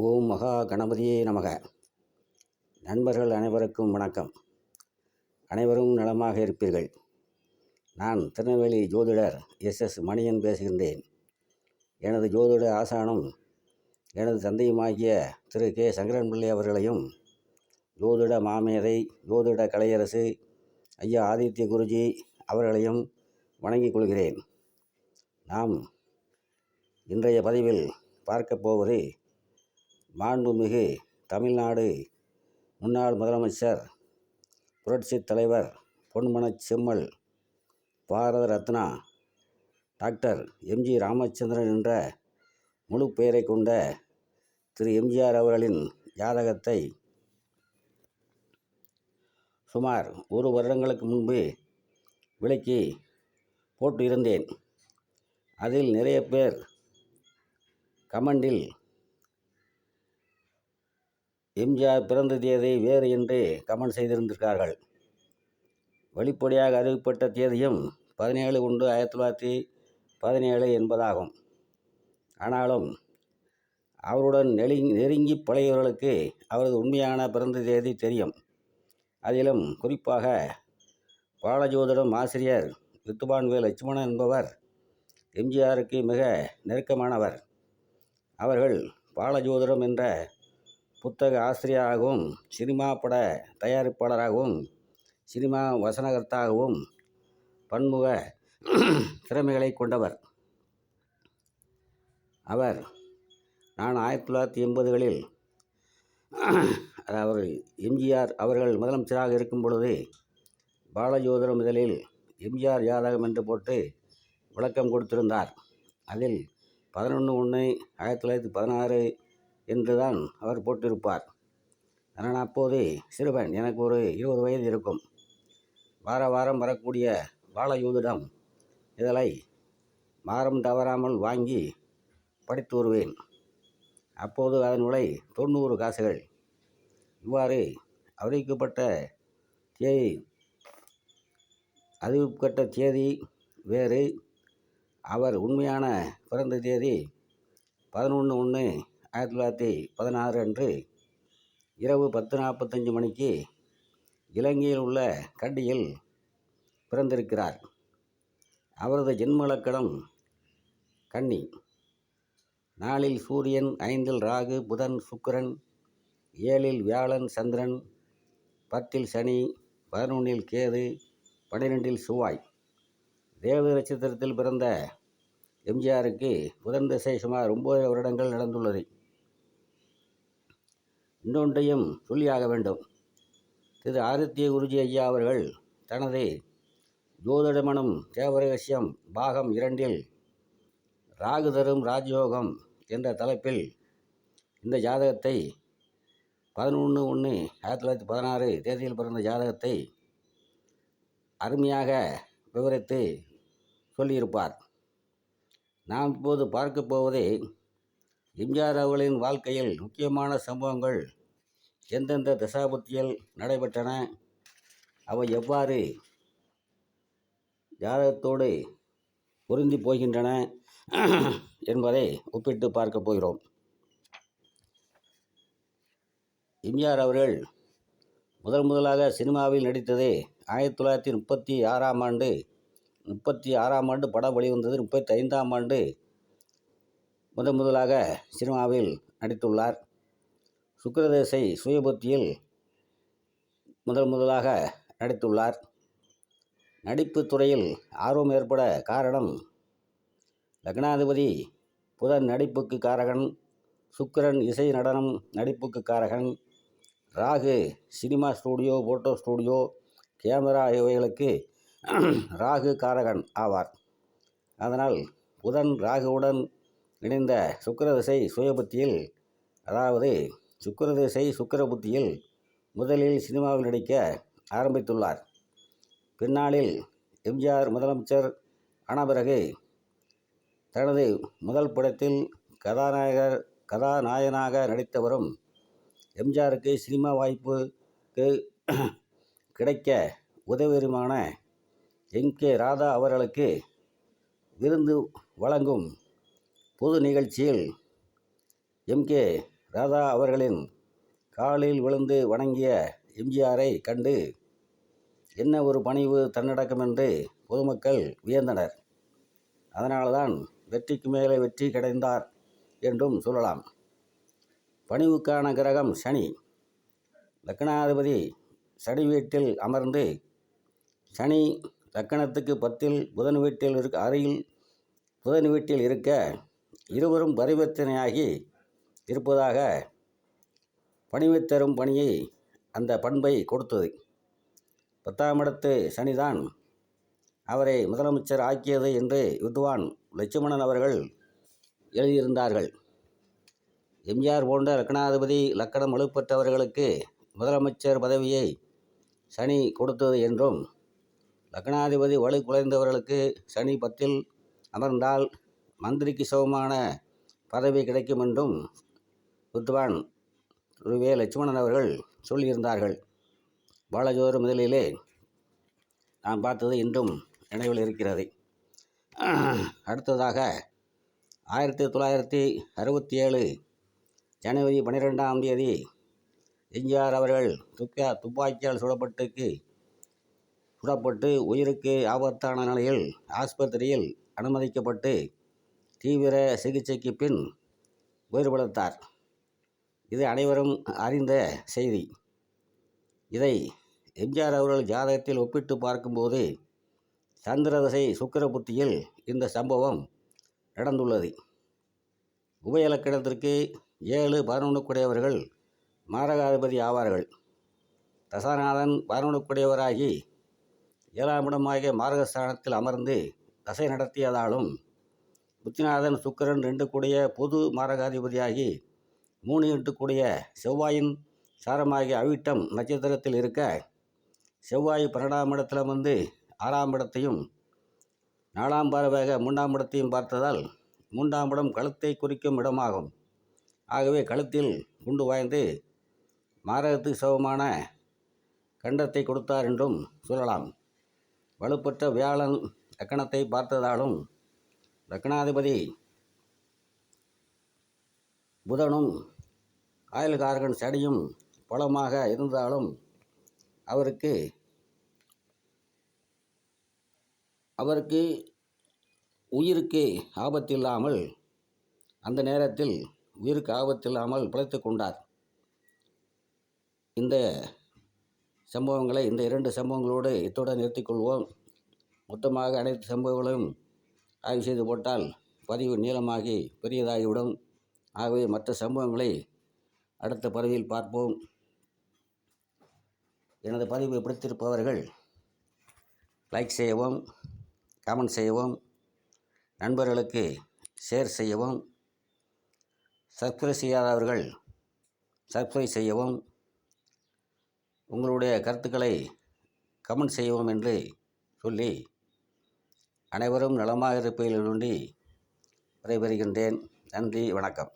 ஓம் மகா கணபதியே நமக. நண்பர்கள் அனைவருக்கும் வணக்கம். அனைவரும் நலமாக இருப்பீர்கள். நான் திருநெல்வேலி ஜோதிடர் எஸ் எஸ் மணியன் பேசுகின்றேன். எனது ஜோதிட ஆசானும் எனது தந்தையுமாகிய திரு கே. சங்கரன்பிள்ளை அவர்களையும் ஜோதிட மாமேதை ஜோதிட கலையரசு ஐயா ஆதித்ய குருஜி அவர்களையும் வணங்கிக் கொள்கிறேன். நாம் இன்றைய பதிவில் பார்க்கப் போவது மாண்புமிகு தமிழ்நாடு முன்னாள் முதலமைச்சர் புரட்சித் தலைவர் பொன்மனச் செம்மல் Bharat Ratna doctor M G Ramachandran என்ற முழு பெயரை கொண்ட திரு எம்ஜிஆர் அவர்களின் ஜாதகத்தை சுமார் ஒரு வருடங்களுக்கு முன்பு விலைக்கு போட்டு இருந்தேன் அதில் நிறைய பேர் கமெண்டில் எம்ஜிஆர் பிறந்த தேதி வேறு என்று கமெண்ட் செய்திருந்திருக்கார்கள் வெளிப்படையாக அறிவிக்கப்பட்ட தேதியும் பதினேழு ஒன்று ஆயிரத்தி தொள்ளாயிரத்தி பதினேழு என்பதாகும். ஆனாலும் அவருடன் நெருங்கி நெருங்கி பழையவர்களுக்கு அவரது உண்மையான பிறந்த தேதி தெரியும். அதிலும் குறிப்பாக பாலஜோதிடம் ஆசிரியர் வித்துபான்வே லட்சுமணன் என்பவர் எம்ஜிஆருக்கு மிக நெருக்கமானவர். அவர்கள் பாலஜோதிடம் என்ற புத்தக ஆசிரியராகவும் சினிமா பட தயாரிப்பாளராகவும் சினிமா வசனகர்த்தாகவும் பன்முக திறமைகளை கொண்டவர். அவர் நான் ஆயிரத்தி தொள்ளாயிரத்தி எண்பதுகளில் அதாவது எம்ஜிஆர் அவர்கள் முதலமைச்சராக இருக்கும் பொழுது பாலஜோதிடம் இதழில் எம்ஜிஆர் ஜாதகம் என்று போட்டு விளக்கம் கொடுத்திருந்தார். அதில் பதினொன்று ஒன்று ஆயிரத்தி தொள்ளாயிரத்தி பதினாறு என்றுதான் அவர் போட்டிருப்பார். நான் அப்போது சிறுவன் எனக்கு ஒரு இருபது வயது இருக்கும். வார வாரம் வரக்கூடிய பாலயூதிடம் இதழை வாரம் தவறாமல் வாங்கி படித்து வருவேன். அப்போது அதன் விலை தொண்ணூறு காசுகள். இவ்வாறு அறிவிக்கப்பட்ட தேதி அறிவிக்கப்பட்ட தேதி வேறு. அவர் உண்மையான பிறந்த தேதி பதினொன்று ஒன்று ஆயிரத்தி தொள்ளாயிரத்தி பதினாறு அன்று இரவு பத்து நாற்பத்தஞ்சு மணிக்கு இலங்கையில் உள்ள கண்டியில் பிறந்திருக்கிறார். அவரது ஜென்மலக்கணம் கன்னி. நாளில் சூரியன் ஐந்தில் ராகு புதன் சுக்கிரன் ஏழில் வியாழன் சந்திரன் பத்தில் சனி பதினொன்றில் கேது பன்னிரெண்டில் செவ்வாய். தேவ நட்சத்திரத்தில் பிறந்த எம்ஜிஆருக்கு புதன் திசை சுமார் ஒன்பது வருடங்கள் நடந்துள்ளது. இன்னொன்றையும் சொல்லியாக வேண்டும். திரு. ஆதித்ய குருஜி ஐயா அவர்கள் தனது ஜோதிடமனம் தேவரகசியம் பாகம் இரண்டில் ராகு தரும் ராஜயோகம் என்ற தலைப்பில் இந்த ஜாதகத்தை பதினொன்று ஒன்று ஆயிரத்தி தொள்ளாயிரத்தி பதினாறு தேதியில் பிறந்த ஜாதகத்தை அருமையாக விவரித்து சொல்லியிருப்பார். நாம் இப்போது பார்க்க போவதே எம்ஜிஆர் அவர்களின் வாழ்க்கையில் முக்கியமான சம்பவங்கள் எந்தெந்த தசாபுத்தியில் நடைபெற்றன அவை எவ்வாறு ஜாதகத்தோடு பொருந்தி போகின்றன என்பதை ஒப்பிட்டு பார்க்க போகிறோம். எம்ஜிஆர் அவர்கள் முதல் முதலாக சினிமாவில் நடித்தது ஆயிரத்தி தொள்ளாயிரத்தி முப்பத்தி ஆறாம் ஆண்டு முப்பத்தி ஆறாம் ஆண்டு படம் வெளிவந்தது முப்பத்தி ஐந்தாம் ஆண்டு முதன் முதலாக சினிமாவில் நடித்துள்ளார். சுக்கரதேசை சுயபுத்தியில் முதல் முதலாக நடித்துள்ளார். நடிப்பு துறையில் ஆர்வம் ஏற்பட காரணம் லக்னாதிபதி புதன் நடிப்புக்கு காரகன் சுக்கரன் இசை நடனம் நடிப்புக்கு காரகன் Rahu cinema studio photo studio camera இவைகளுக்கு ராகு காரகன் ஆவார். அதனால் புதன் ராகுவுடன் இணைந்த சுக்கரதிசை சுயபுத்தியில் அதாவது சுக்கரதிசை சுக்கர புத்தியில் முதலில் சினிமாவில் நடிக்க ஆரம்பித்துள்ளார். பின்னாளில் எம்ஜிஆர் முதலமைச்சர் ஆன பிறகு தனது முதல் படத்தில் கதாநாயகர் கதாநாயகனாக நடித்தவரும் எம்ஜிஆருக்கு சினிமா வாய்ப்புக்கு கிடைக்க உதவியுமான எம் கே ராதா அவர்களுக்கு விருந்து வழங்கும் பொது நிகழ்ச்சியில் எம்கே ராதா அவர்களின் காலில் விழுந்து வணங்கிய எம்ஜிஆரை கண்டு என்ன ஒரு பணிவு தன்னடக்கம் என்று பொதுமக்கள் வியந்தனர். அதனால்தான் வெற்றிக்கு மேலே வெற்றி கிடைந்தார் என்றும் சொல்லலாம். பணிவுக்கான கிரகம் சனி. லக்னாதிபதி சனி வீட்டில் அமர்ந்து சனி லக்கணத்துக்கு பத்தில் புதன் வீட்டில் இருக்க அருகில் புதன் வீட்டில் இருக்க இருவரும் பரிவர்த்தனையாகி இருப்பதாக பணிவு தரும் பணியை அந்த பண்பை கொடுத்தது. பத்தாம் இடத்து சனிதான் அவரை முதலமைச்சர் ஆக்கியது என்று வித்வான் லட்சுமணன் அவர்கள் எழுதியிருந்தார்கள். எம்ஜிஆர் போன்ற லக்னாதிபதி லக்கணம் வலுப்பெற்றவர்களுக்கு முதலமைச்சர் பதவியை சனி கொடுத்தது என்றும் லக்னாதிபதி வலு குலைந்தவர்களுக்கு சனி பத்தில் அமர்ந்தால் மந்திரிக்கு சமமான பதவி கிடைக்கும் என்றும் வித்வான் ருவே லட்சுமணன் அவர்கள் சொல்லியிருந்தார்கள். பாலஜோதர் முதலிலே நான் பார்த்தது இன்றும் நினைவில் இருக்கிறது. அடுத்ததாக ஆயிரத்தி தொள்ளாயிரத்தி அறுபத்தி ஏழு ஜனவரி பன்னிரெண்டாம் தேதி எம்ஜிஆர் அவர்கள் துக்கா துப்பாக்கியால் சுடப்பட்டுக்கு சுடப்பட்டு உயிருக்கு ஆபத்தான நிலையில் ஆஸ்பத்திரியில் அனுமதிக்கப்பட்டு தீவிர சிகிச்சைக்கு பின் உயிர் இது அனைவரும் அறிந்த செய்தி. இதை எம்ஜிஆர் அவர்கள் ஜாதகத்தில் ஒப்பிட்டு பார்க்கும்போது சந்திரதசை சுக்கிர புத்தியில் இந்த சம்பவம் நடந்துள்ளது. உபயலக்கணத்திற்கு ஏழு பதினொன்றுக்குடையவர்கள் மாரகாதிபதி ஆவார்கள். தசாநாதன் பதினொன்றுக்குடையவராகி ஏழாம் இடமாகிய மார்கஸ்தானத்தில் அமர்ந்து தசை நடத்தியதாலும் புத்திநாதன் சுக்கிரன் ரெண்டு கூடிய பொது மாரகாதிபதியாகி மூணு எட்டு கூடிய செவ்வாயின் சாரமாகிய அவிட்டம் நட்சத்திரத்தில் இருக்க செவ்வாய் பன்னெண்டாம் இடத்துல வந்து ஆறாம் இடத்தையும் நாலாம் பார்வையாக மூன்றாம் இடத்தையும் பார்த்ததால் மூன்றாம் இடம் கழுத்தை குறிக்கும் இடமாகும். ஆகவே கழுத்தில் குண்டு வாய்ந்து மாரகத்துக்கு சமமான கண்டத்தை கொடுத்தார் என்றும் சொல்லலாம். வலுப்பெற்ற வியாழன் லக்கணத்தை பார்த்ததாலும் லக்னாதிபதி புதனும் ஆயுள்காரகன் சடியும் பலமாக இருந்தாலும் அவருக்கு அவருக்கு உயிருக்கு ஆபத்தில்லாமல் அந்த நேரத்தில் உயிருக்கு ஆபத்தில்லாமல் பிழைத்து கொண்டார். இந்த சம்பவங்களை இந்த இரண்டு சம்பவங்களோடு இத்துடன் நிறுத்திக்கொள்வோம் மொத்தமாக அனைத்து சம்பவங்களையும் ஆய்வு செய்து போட்டால் பதிவு நீளமாகி பெரியதாகிவிடும். ஆகவே மற்ற சம்பவங்களை அடுத்த பதிவில் பார்ப்போம். எனது பதிவு பிடித்திருப்பவர்கள் லைக் செய்யவும் கமெண்ட் செய்யவும் நண்பர்களுக்கு ஷேர் செய்யவும் சப்ஸ்கிரைப் செய்யாதவர்கள் சப்ஸ்கிரைப் செய்யவும் உங்களுடைய கருத்துக்களை கமெண்ட் செய்யவும் என்று சொல்லி அனைவரும் நலமாக இருப்பதில் வேண்டி விடைபெறுகின்றேன். நன்றி வணக்கம்.